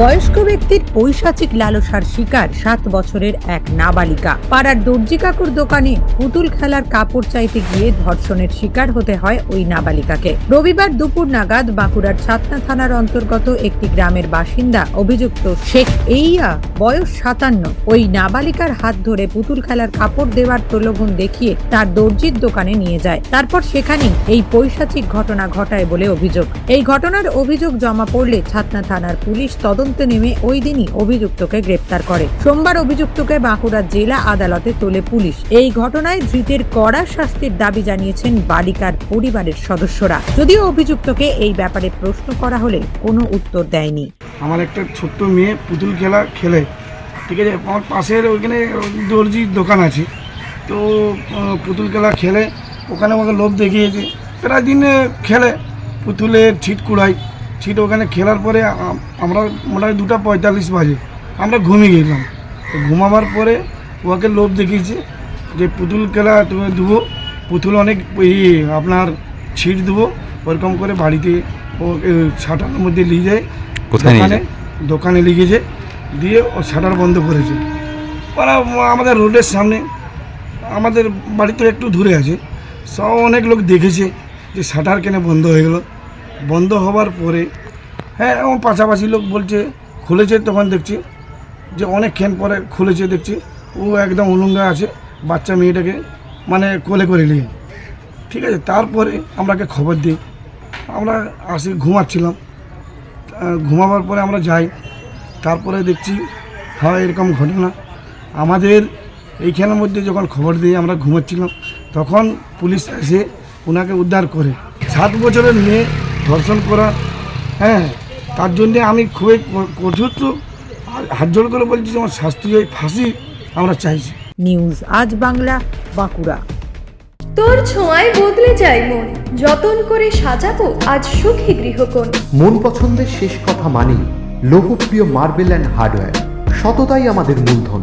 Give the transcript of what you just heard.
বয়স্ক ব্যক্তির পৈশাচিক লালসার শিকার সাত বছরের এক নাবালিকা। পাড়ার দর্জি কাকুর দোকানে পুতুল খেলার কাপড় চাইতে গিয়ে ধর্ষণের শিকার হতে হয় ওই নাবালিকাকে। রবিবার দুপুর নাগাদ বাঁকুড়ার ছাতনা থানার অন্তর্গত একটি গ্রামের বাসিন্দা অভিযুক্ত শেখ এইয়া, বয়স সাতান্ন, ওই নাবালিকার হাত ধরে পুতুল খেলার কাপড় দেওয়ার প্রলোভন দেখিয়ে তার দর্জির দোকানে নিয়ে যায়। তারপর সেখানেই এই পৈশাচিক ঘটনা ঘটায় বলে অভিযোগ। এই ঘটনার অভিযোগ জমা পড়লে ছাতনা থানার পুলিশ তদন্তে নেমে ওই দিনই অভিযুক্তকে গ্রেপ্তার করে। সোমবার অভিযুক্তকে বাঁকুড়া জেলা আদালতে তোলে পুলিশ। এই ঘটনায় ধৃতের কড়া শাস্তির দাবি জানিয়েছেন বালিকার পরিবারের সদস্যরা। যদিও অভিযুক্তকে এই ব্যাপারে প্রশ্ন করা হলে কোনো উত্তর দেয়নি। আমার একটা ছোট্ট মেয়ে পুতুল খেলা খেলে। ঠিক আছে, আমার পাশের ওইখানে দর্জির দোকান আছে। তো পুতুল খেলা খেলে, ওখানে আমাকে লোভ দেখিয়েছে। প্রায় দিন খেলে, পুতুলের ছিট কুড়াই। ছিট ওখানে খেলার পরে আমরা মোটামুটি দুটা পঁয়তাল্লিশ বাজে। আমরা ঘুমিয়ে গেলাম। ঘুমাবার পরে ওকে লোভ দেখিয়েছে যে পুতুল খেলা তুমি দেবো পুতুল অনেক ইয়ে আপনার ছিট দেবো ওরকম করে বাড়িতে ও ছাটার মধ্যে নিয়ে যায়। কোথায় নিয়ে দোকানে দোকানে লিখেছে দিয়ে ও শাটার বন্ধ করেছে। ওরা আমাদের রোডের সামনে আমাদের বাড়ি তো একটু দূরে আছে। সব অনেক লোক দেখেছে যে শাটার কেন বন্ধ হয়ে গেল। বন্ধ হওয়ার পরে হ্যাঁ আমার পাশাপাশি লোক বলছে, খুলেছে, তখন দেখছি যে অনেকক্ষণ পরে খুলেছে, দেখছি। ও একদম উলঙ্গা আছে, বাচ্চা মেয়েটাকে মানে কোলে করে নিয়ে। ঠিক আছে, তারপরে আমরাকে খবর দিই। আমরা আসি, ঘুমাচ্ছিলাম। ঘুমাবার পরে আমরা যাই। তারপরে দেখছি, হয়, এরকম ঘটনা। আমাদের এইখানের মধ্যে যখন খবর দিয়ে আমরা ঘুমাচ্ছিলাম, তখন পুলিশ এসে ওনাকে উদ্ধার করে। সাত বছরের মেয়ে ধর্ষণ করা হ্যাঁ তার জন্যে আমি খুবই কঠোর তো হাত জোর করে বলছি যে আমার শাস্তি ওই ফাঁসি আমরা চাইছি। নিউজ আজ বাংলা বাঁকুড়া। তোর ছোঁয়ায় বদলে যায় মন যতন করে সাজাবো আজ সুখী গৃহকোণ। মন পছন্দের শেষ কথা মানি লোকপ্রিয় মার্বেল অ্যান্ড হার্ডওয়্যার সততাই আমাদের মূলধন।